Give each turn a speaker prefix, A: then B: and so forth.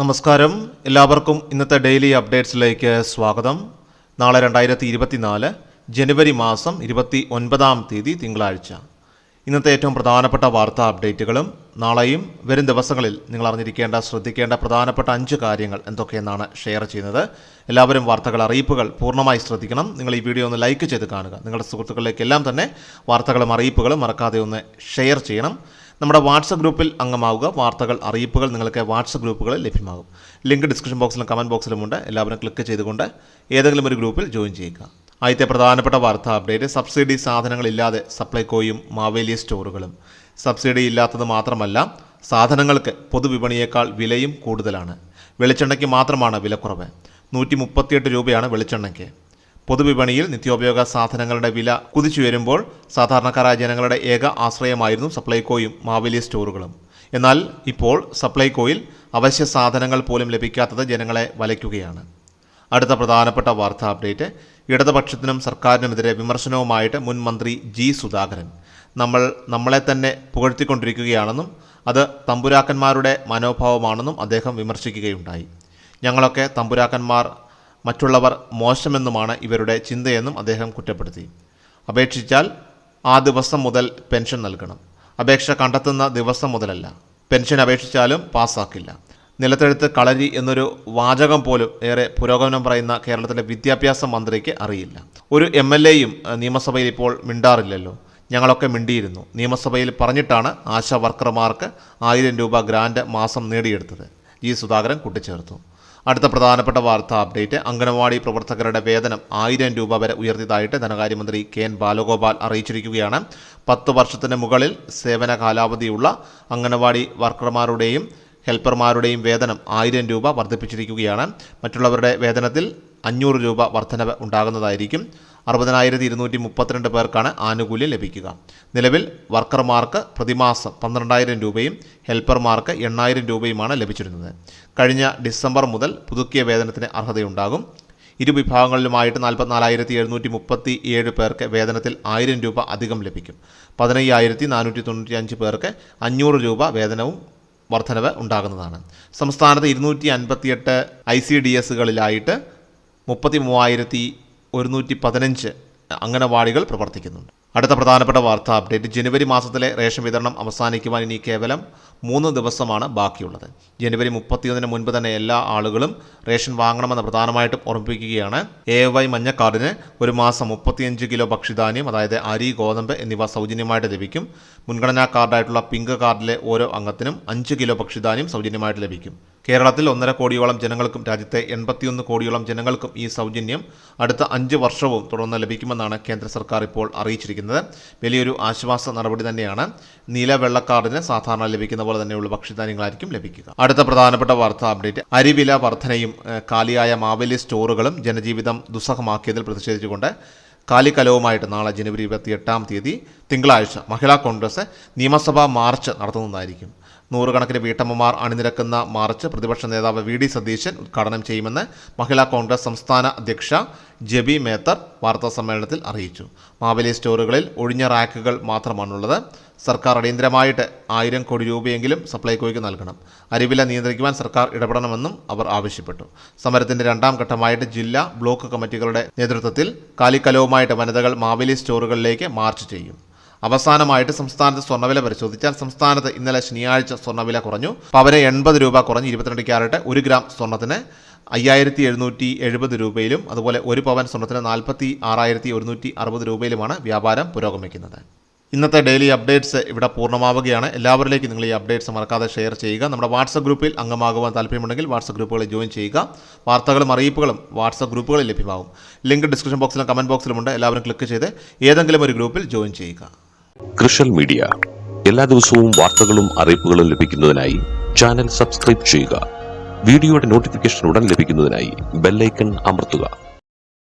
A: നമസ്കാരം. എല്ലാവർക്കും ഇന്നത്തെ ഡെയിലി അപ്ഡേറ്റ്സിലേക്ക് സ്വാഗതം. നാളെ രണ്ടായിരത്തി ഇരുപത്തിനാല് ജനുവരി മാസം ഇരുപത്തി ഒൻപതാം തീയതി തിങ്കളാഴ്ച. ഇന്നത്തെ ഏറ്റവും പ്രധാനപ്പെട്ട വാർത്താ അപ്ഡേറ്റുകളും നാളെയും വരും ദിവസങ്ങളിൽ നിങ്ങൾ അറിഞ്ഞിരിക്കേണ്ട ശ്രദ്ധിക്കേണ്ട പ്രധാനപ്പെട്ട അഞ്ച് കാര്യങ്ങൾ എന്തൊക്കെയെന്നാണ് ഷെയർ ചെയ്യുന്നത്. എല്ലാവരും വാർത്തകൾ അറിയിപ്പുകൾ പൂർണമായി ശ്രദ്ധിക്കണം. നിങ്ങൾ ഈ വീഡിയോ ഒന്ന് ലൈക്ക് ചെയ്ത് കാണുക. നിങ്ങളുടെ സുഹൃത്തുക്കളിലേക്കെല്ലാം തന്നെ വാർത്തകളും അറിയിപ്പുകളും മറക്കാതെ ഒന്ന് ഷെയർ ചെയ്യണം. നമ്മുടെ വാട്സപ്പ് ഗ്രൂപ്പിൽ അംഗമാവുക. വാർത്തകൾ അറിയിപ്പുകൾ നിങ്ങൾക്ക് വാട്സപ്പ് ഗ്രൂപ്പുകളിൽ ലഭ്യമാകും. ലിങ്ക് ഡിസ്ക്രിപ്ഷൻ ബോക്സിലും കമന്റ് ബോക്സിലുമുണ്ട് എല്ലാവരും ക്ലിക്ക് ചെയ്തുകൊണ്ട് ഏതെങ്കിലും ഒരു ഗ്രൂപ്പിൽ ജോയിൻ ചെയ്യുക. ആദ്യത്തെ പ്രധാനപ്പെട്ട വാർത്താ അപ്ഡേറ്റ് സബ്സിഡി സാധനങ്ങളില്ലാതെ സപ്ലൈകോയും മാവേലിയ സ്റ്റോറുകളും. സബ്സിഡി ഇല്ലാത്തത് മാത്രമല്ല സാധനങ്ങൾക്ക് പൊതുവിപണിയേക്കാൾ വിലയും കൂടുതലാണ്. വെളിച്ചെണ്ണയ്ക്ക് മാത്രമാണ് വിലക്കുറവ്. നൂറ്റി മുപ്പത്തിയെട്ട് രൂപയാണ് വെളിച്ചെണ്ണയ്ക്ക്. പൊതുവിപണിയിൽ നിത്യോപയോഗ സാധനങ്ങളുടെ വില കുതിച്ചുയരുമ്പോൾ സാധാരണക്കാരായ ജനങ്ങളുടെ ഏക ആശ്രയമായിരുന്നു സപ്ലൈകോയും മാവേലി സ്റ്റോറുകളും. എന്നാൽ ഇപ്പോൾ സപ്ലൈകോയിൽ അവശ്യ സാധനങ്ങൾ പോലും ലഭിക്കാത്തത് ജനങ്ങളെ വലയ്ക്കുകയാണ്. അടുത്ത പ്രധാനപ്പെട്ട വാർത്താ അപ്ഡേറ്റ് ഇടതുപക്ഷത്തിനും സർക്കാരിനുമെതിരെ വിമർശനവുമായിട്ട് മുൻ മന്ത്രി ജി സുധാകരൻ. നമ്മൾ നമ്മളെ തന്നെ പുകഴ്ത്തിക്കൊണ്ടിരിക്കുകയാണെന്നും അത് തമ്പുരാക്കന്മാരുടെ മനോഭാവമാണെന്നും അദ്ദേഹം വിമർശിക്കുകയുണ്ടായി. ഞങ്ങളൊക്കെ തമ്പുരാക്കന്മാർ മറ്റുള്ളവർ മോശമെന്നുമാണ് ഇവരുടെ ചിന്തയെന്നും അദ്ദേഹം കുറ്റപ്പെടുത്തി. അപേക്ഷിച്ചാൽ ആ ദിവസം മുതൽ പെൻഷൻ നൽകണം. അപേക്ഷ കണ്ടെത്തുന്ന ദിവസം മുതലല്ല. പെൻഷൻ അപേക്ഷിച്ചാലും പാസ്സാക്കില്ല. നിലത്തെഴുത്ത് കളരി എന്നൊരു വാചകം പോലും ഏറെ പുരോഗമനം പറയുന്ന കേരളത്തിലെ വിദ്യാഭ്യാസ മന്ത്രിക്ക് അറിയില്ല. ഒരു എം എൽ എയും നിയമസഭയിൽ ഇപ്പോൾ മിണ്ടാറില്ലല്ലോ. ഞങ്ങളൊക്കെ മിണ്ടിയിരുന്നു. നിയമസഭയിൽ പറഞ്ഞിട്ടാണ് ആശാ വർക്കർമാർക്ക് ആയിരം രൂപ ഗ്രാൻഡ് മാസം നേടിയെടുത്തത്. ജി സുധാകരൻ കൂട്ടിച്ചേർത്തു. അടുത്ത പ്രധാനപ്പെട്ട വാർത്താ അപ്ഡേറ്റ്. അംഗനവാടി പ്രവർത്തകരുടെ വേതനം ആയിരം രൂപ വരെ ഉയർത്തിയതായിട്ട് ധനകാര്യമന്ത്രി കെ എൻ ബാലഗോപാൽ അറിയിച്ചിരിക്കുകയാണ്. പത്ത് വർഷത്തിന് മുകളിൽ സേവന കാലാവധിയുള്ള അംഗനവാടി വർക്കർമാരുടെയും ഹെൽപ്പർമാരുടെയും വേതനം ആയിരം രൂപ വർദ്ധിപ്പിച്ചിരിക്കുകയാണ്. മറ്റുള്ളവരുടെ വേതനത്തിൽ അഞ്ഞൂറ് രൂപ വർധനവ് ഉണ്ടാകുന്നതായിരിക്കും. അറുപതിനായിരത്തി ഇരുന്നൂറ്റി മുപ്പത്തിരണ്ട് പേർക്കാണ് ആനുകൂല്യം ലഭിക്കുക. നിലവിൽ വർക്കർമാർക്ക് പ്രതിമാസം പന്ത്രണ്ടായിരം രൂപയും ഹെൽപ്പർമാർക്ക് എണ്ണായിരം രൂപയുമാണ് ലഭിച്ചിരുന്നത്. കഴിഞ്ഞ ഡിസംബർ മുതൽ പുതുക്കിയ വേതനത്തിന് അർഹതയുണ്ടാകും. ഇരു വിഭാഗങ്ങളിലുമായിട്ട് നാൽപ്പത്തിനാലായിരത്തി എഴുന്നൂറ്റി മുപ്പത്തി ഏഴ് പേർക്ക് വേതനത്തിൽ ആയിരം രൂപ അധികം ലഭിക്കും. പതിനയ്യായിരത്തി നാനൂറ്റി തൊണ്ണൂറ്റി അഞ്ച് പേർക്ക് അഞ്ഞൂറ് രൂപ വേതനവും വർധനവ് ഉണ്ടാകുന്നതാണ്. സംസ്ഥാനത്ത് ഇരുന്നൂറ്റി അൻപത്തിയെട്ട് ഐ സി ഡി എസുകളിലായിട്ട് മുപ്പത്തി മൂവായിരത്തി ഒരുന്നൂറ്റി പതിനഞ്ച് അംഗനവാടികൾ പ്രവർത്തിക്കുന്നുണ്ട്. അടുത്ത പ്രധാനപ്പെട്ട വാർത്താ അപ്ഡേറ്റ്. ജനുവരി മാസത്തിലെ റേഷൻ വിതരണം അവസാനിക്കുവാൻ ഇനി കേവലം മൂന്ന് ദിവസമാണ് ബാക്കിയുള്ളത്. ജനുവരി മുപ്പത്തിയൊന്നിന് മുൻപ് തന്നെ എല്ലാ ആളുകളും റേഷൻ വാങ്ങണമെന്ന് പ്രധാനമായിട്ടും ഓർമ്മിപ്പിക്കുകയാണ് എ വൈ മഞ്ഞ കാർഡിന് ഒരു മാസം മുപ്പത്തിയഞ്ച് കിലോ ഭക്ഷ്യധാന്യം അതായത് അരി ഗോതമ്പ് എന്നിവ സൗജന്യമായിട്ട് ലഭിക്കും. മുൻഗണനാ കാർഡായിട്ടുള്ള പിങ്ക് കാർഡിലെ ഓരോ അംഗത്തിനും അഞ്ച് കിലോ ഭക്ഷ്യധാന്യം സൗജന്യമായിട്ട് ലഭിക്കും. കേരളത്തിൽ ഒന്നര കോടിയോളം ജനങ്ങൾക്കും രാജ്യത്തെ എൺപത്തിയൊന്ന് കോടിയോളം ജനങ്ങൾക്കും ഈ സൗജന്യം അടുത്ത അഞ്ച് വർഷവും തുടർന്ന് ലഭിക്കുമെന്നാണ് കേന്ദ്ര സർക്കാർ ഇപ്പോൾ അറിയിച്ചിരിക്കുന്നത്. വലിയൊരു ആശ്വാസ നടപടി തന്നെയാണ്. നീല വെള്ളക്കാർഡിന് സാധാരണ ലഭിക്കുന്ന പോലെ തന്നെയുള്ള ഭക്ഷ്യധാന്യങ്ങളായിരിക്കും ലഭിക്കുക. അടുത്ത പ്രധാനപ്പെട്ട വാർത്താ അപ്ഡേറ്റ്. അരിവില വർധനയും കാലിയായ മാവേലി സ്റ്റോറുകളും ജനജീവിതം ദുസ്സഹമാക്കിയതിൽ പ്രതിഷേധിച്ചുകൊണ്ട് കാലിക്കലവുമായിട്ട് നാളെ ജനുവരി ഇരുപത്തി എട്ടാം തീയതി തിങ്കളാഴ്ച മഹിളാ കോൺഗ്രസ് നിയമസഭാ മാർച്ച് നടത്തുന്നതായിരിക്കും. നൂറുകണക്കിന് വീട്ടമ്മമാർ അണിനിരക്കുന്ന മാർച്ച് പ്രതിപക്ഷ നേതാവ് വി ഡി സതീശൻ ഉദ്ഘാടനം ചെയ്യുമെന്ന് മഹിളാ കോൺഗ്രസ് സംസ്ഥാന അധ്യക്ഷ ജബി മേത്തർ വാർത്താ സമ്മേളനത്തിൽ അറിയിച്ചു. മാവേലി സ്റ്റോറുകളിൽ ഒഴിഞ്ഞ റാക്കുകൾ മാത്രമാണുള്ളത്. സർക്കാർ അടിയന്തരമായിട്ട് ആയിരം കോടി രൂപയെങ്കിലും സപ്ലൈകോയ്ക്ക് നൽകണം. അരിവില നിയന്ത്രിക്കുവാൻ സർക്കാർ ഇടപെടണമെന്നും അവർ ആവശ്യപ്പെട്ടു. സമരത്തിന്റെ രണ്ടാം ഘട്ടമായിട്ട് ജില്ലാ ബ്ലോക്ക് കമ്മിറ്റികളുടെ നേതൃത്വത്തിൽ കാലിക്കലവുമായിട്ട് വനിതകൾ മാവേലി സ്റ്റോറുകളിലേക്ക് മാർച്ച് ചെയ്യും. അവസാനമായിട്ട് സംസ്ഥാനത്ത് സ്വർണവില പരിശോധിച്ചാൽ സംസ്ഥാനത്ത് ഇന്നലെ ശനിയാഴ്ച സ്വർണവില കുറഞ്ഞു. പവന് എൺപത് രൂപ കുറഞ്ഞ് ഇരുപത്തിരണ്ട് ക്യാരറ്റ് ഒരു ഗ്രാം സ്വർണത്തിന് അയ്യായിരത്തി എഴുന്നൂറ്റി എഴുപത് രൂപയിലും അതുപോലെ ഒരു പവൻ സ്വർണത്തിന് നാൽപ്പത്തി ആറായിരത്തി ഒരുന്നൂറ്റി അറുപത് രൂപയിലുമാണ് വ്യാപാരം പുരോഗമിക്കുന്നത്. ഇന്നത്തെ ഡെയിലി അപ്ഡേറ്റ്സ് ഇവിടെ പൂർണമാവുകയാണ്. എല്ലാവരിലേക്കും നിങ്ങൾ ഈ അപ്ഡേറ്റ്സ് മറക്കാതെ ഷെയർ ചെയ്യുക. നമ്മുടെ വാട്സപ്പ് ഗ്രൂപ്പിൽ അംഗമാകുവാൻ താല്പര്യമുണ്ടെങ്കിൽ വാട്സപ്പ് ഗ്രൂപ്പുകളിൽ ജോയിൻ ചെയ്യുക. വാർത്തകളും അറിയിപ്പുകളും വാട്സപ്പ് ഗ്രൂപ്പുകളിൽ ലഭ്യമാകും. ലിങ്ക് ഡിസ്ക്രിപ്ഷൻ ബോക്സിലും കമന്റ് ബോക്സിലുമുണ്ട് എല്ലാവരും ക്ലിക്ക് ചെയ്ത് ഏതെങ്കിലും ഒരു ഗ്രൂപ്പിൽ ജോയിൻ ചെയ്യുക.
B: കൃഷൽ മീഡിയ എല്ലാ ദിവസവും വാർത്തകളും അറിയിപ്പുകളും ലഭിക്കുന്നതിനായി ചാനൽ സബ്സ്ക്രൈബ് ചെയ്യുക. വീഡിയോയുടെ നോട്ടിഫിക്കേഷൻ ഉടൻ ലഭിക്കുന്നതിനായി ബെല്ലൈക്കൺ അമർത്തുക.